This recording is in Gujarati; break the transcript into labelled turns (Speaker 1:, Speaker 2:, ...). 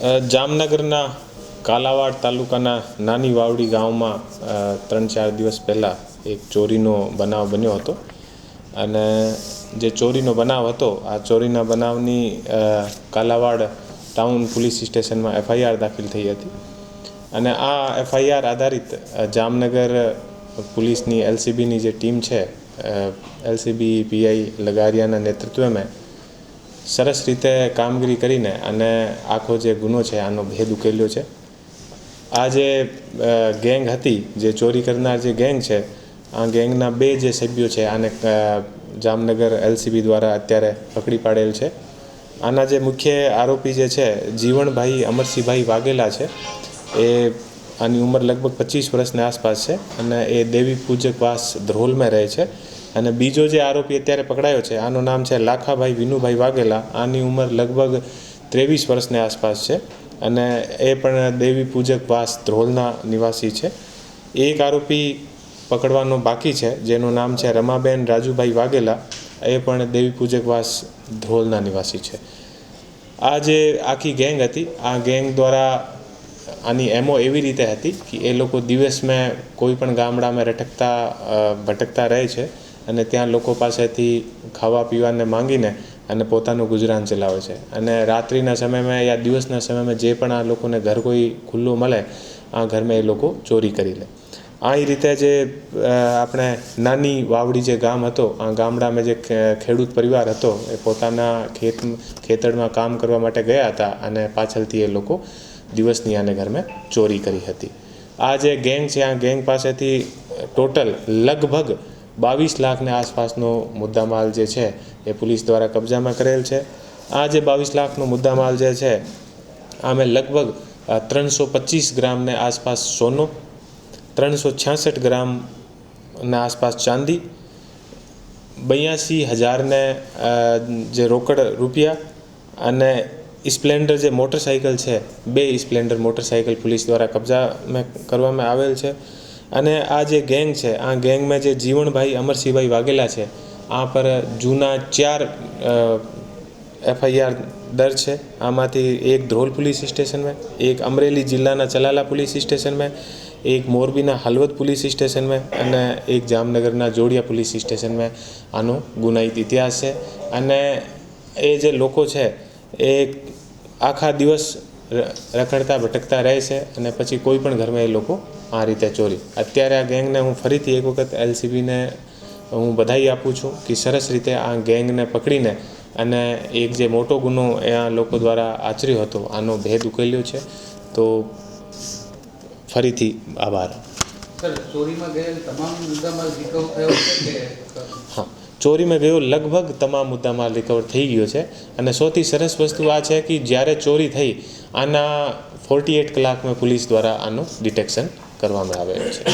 Speaker 1: જામનગરના કાલાવાડ તાલુકાના નાની વાવડી ગામમાં ત્રણ ચાર દિવસ પહેલાં એક ચોરીનો બનાવ બન્યો હતો. અને જે ચોરીનો બનાવ હતો, આ ચોરીના બનાવની કાલાવાડ ટાઉન પોલીસ સ્ટેશનમાં એફઆઈઆર દાખલ થઈ હતી. અને આ એફઆઈઆર આધારિત જામનગર પોલીસની એલસીબીની જે ટીમ છે એલસીબી પીઆઈ લગારિયાના નેતૃત્વમાં સરસ રીતે કામગીરી કરીને અને આખો જે ગુનો છે, આનો ભેદ ઉકેલ્યો છે. આ જે ગેંગ હતી, જે ચોરી કરનાર જે ગેંગ છે, આ ગેંગના બે જે સભ્યો છે, આને જામનગર એલસીબી દ્વારા અત્યારે પકડી પાડેલ છે. આના જે મુખ્ય આરોપી જે છે, જીવણભાઈ અમરસિંહભાઈ વાઘેલા છે, એ આની ઉંમર લગભગ પચીસ વર્ષની આસપાસ છે અને એ દેવી પૂજક વાસ ધ્રોલમાં રહે છે. અને બીજો જે આરોપી અત્યારે પકડાયો છે, આનું નામ છે લાખાભાઈ વિનુભાઈ વાઘેલા. આની ઉંમર લગભગ ત્રેવીસ વર્ષની આસપાસ છે અને એ પણ દેવી પૂજક વાસ ધ્રોલના નિવાસી છે. એક આરોપી પકડવાનો બાકી છે, જેનું નામ છે રમાબેન રાજુભાઈ વાઘેલા. એ પણ દેવી પૂજક વાસ ધ્રોલના નિવાસી છે. આ જે આખી ગેંગ હતી, આ ગેંગ દ્વારા આની એમો એવી રીતે હતી કે એ લોકો દિવસમાં કોઈ પણ ગામડામાં રટકતા ભટકતા રહે છે. અને ત્યાં લોકો પાસેથી ખાવા પીવાને માંગીને અને પોતાનું ગુજરાન ચલાવે છે. અને રાત્રિના સમયમાં યા દિવસના સમયમાં જે પણ આ લોકોને ઘર કોઈ ખુલ્લું મળે, આ ઘરમાં એ લોકો ચોરી કરી લે. આ રીતે જે આપણે નાની વાવડી જે ગામ હતો, આ ગામડામાં જે ખેડૂત પરિવાર હતો, એ પોતાના ખેત, ખેતરમાં કામ કરવા માટે ગયા હતા અને પાછળથી એ લોકો દિવસની આને ઘરમાં ચોરી કરી હતી. આ જે ગેંગ છે, આ ગેંગ પાસેથી ટોટલ લગભગ બાવીસ લાખને આસપાસનો મુદ્દામાલ જે છે એ પોલીસ દ્વારા કબજામાં કરેલ છે. આ જે બાવીસ લાખનો મુદ્દામાલ જે છે, આમે લગભગ ત્રણસો પચીસ ગ્રામને આસપાસ સોનો, ત્રણસો છાસઠ ગ્રામના આસપાસ ચાંદી, બ્યાસી હજારને જે રોકડ રૂપિયા અને સ્પ્લેન્ડર જે મોટરસાઇકલ છે, બે સ્પ્લેન્ડર મોટરસાઇકલ પોલીસ દ્વારા કબજામાં કરવામાં આવેલ છે. અને આ જે ગેંગ છે, આ ગેંગમાં જે જીવણભાઈ અમરસિંહભાઈ વાઘેલા છે, આ પર જૂના ચાર એફઆઈઆર દર્જ છે. આમાંથી એક ધ્રોલ પોલીસ સ્ટેશનમાં, એક અમરેલી જિલ્લાના ચલાલા પોલીસ સ્ટેશનમાં, એક મોરબીના હલવદ પોલીસ સ્ટેશનમાં અને એક જામનગરના જોડિયા પોલીસ સ્ટેશનમાં આનો ગુનાહિત ઇતિહાસ છે. અને એ જે લોકો છે, એ આખા દિવસ રખડતા ભટકતા રહે છે અને પછી કોઈ પણ ઘરમાં એ લોકો આ રીતે ચોરી. અત્યારે આ ગેંગને હું ફરીથી એક વખત એલસીબીને હું બધાઈ આપું છું કે સરસ રીતે આ ગેંગને પકડીને અને એક જે મોટો ગુનો એ આ લોકો દ્વારા આચર્યો હતો આનો ભેદ ઉકેલ્યો છે. તો ફરીથી આભાર. હા ચોરીમાં ગયો લગભગ તમામ મુદ્દામાલ રિકવર થઈ ગયો છે. અને સૌથી સરસ વસ્તુ આ છે કે જ્યારે ચોરી થઈ આના ફોર્ટી એટ કલાકમાં પોલીસ દ્વારા આનું ડિટેક્શન કરવામાં આવેલ છે.